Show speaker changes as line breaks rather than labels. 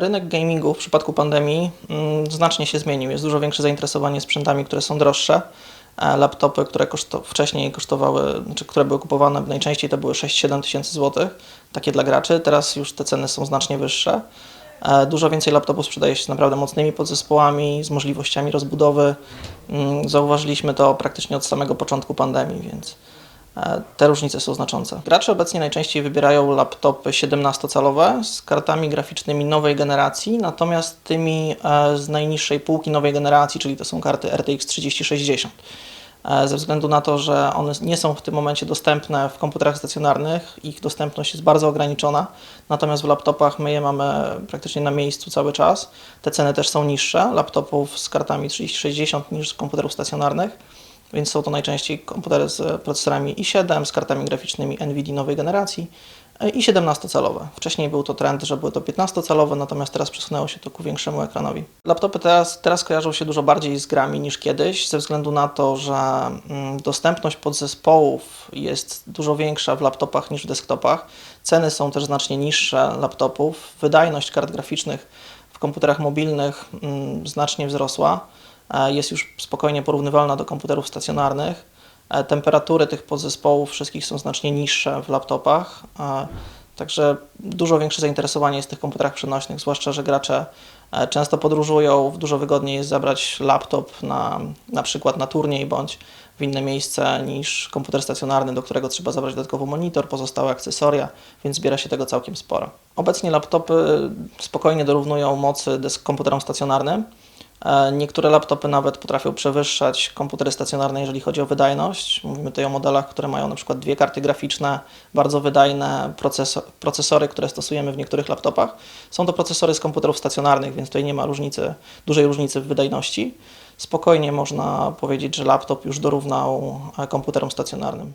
Rynek gamingu w przypadku pandemii mm, znacznie się zmienił. Jest dużo większe zainteresowanie sprzętami, które są droższe. Laptopy, które koszto, wcześniej kosztowały, które były kupowane najczęściej to były 6-7 tysięcy złotych, takie dla graczy. Teraz już te ceny są znacznie wyższe. E, Dużo więcej laptopów sprzedaje się z naprawdę mocnymi podzespołami, z możliwościami rozbudowy. Mm, Zauważyliśmy to praktycznie od samego początku pandemii, więc te różnice są znaczące. Gracze obecnie najczęściej wybierają laptopy 17-calowe z kartami graficznymi nowej generacji, natomiast tymi e, z najniższej półki nowej generacji, czyli to są karty RTX 3060. E, Ze względu na to, że one nie są w tym momencie dostępne w komputerach stacjonarnych, ich dostępność jest bardzo ograniczona, natomiast w laptopach my je mamy praktycznie na miejscu cały czas. Te ceny też są niższe laptopów z kartami 3060 niż z komputerów stacjonarnych, więc są to najczęściej komputery z procesorami i7, z kartami graficznymi NVIDIA nowej generacji e, i 17-calowe. Wcześniej był to trend, że były to 15-calowe, natomiast teraz przesunęło się to ku większemu ekranowi. Laptopy teraz, teraz kojarzą się dużo bardziej z grami niż kiedyś, ze względu na to, że mm, dostępność podzespołów jest dużo większa w laptopach niż w desktopach. Ceny są też znacznie niższe laptopów. Wydajność kart graficznych w komputerach mobilnych mm, znacznie wzrosła. E, Jest już spokojnie porównywalna do komputerów stacjonarnych. E, Temperatury tych podzespołów wszystkich są znacznie niższe w laptopach. e, Także dużo większe zainteresowanie jest w tych komputerach przenośnych, zwłaszcza, że gracze często podróżują, dużo wygodniej jest zabrać laptop na, na przykład na turniej bądź w inne miejsce niż komputer stacjonarny, do którego trzeba zabrać dodatkowo monitor, pozostałe akcesoria, więc zbiera się tego całkiem sporo. Obecnie laptopy spokojnie dorównują mocy komputerom stacjonarnym. E, Niektóre laptopy nawet potrafią przewyższać komputery stacjonarne, jeżeli chodzi o wydajność. Mówimy tutaj o modelach, które mają na przykład dwie karty graficzne, bardzo wydajne proceso- procesory, które stosujemy w niektórych laptopach. Są to procesory z komputerów stacjonarnych, więc tutaj nie ma różnicy, dużej różnicy w wydajności. Spokojnie można powiedzieć, że laptop już dorównał e, komputerom stacjonarnym.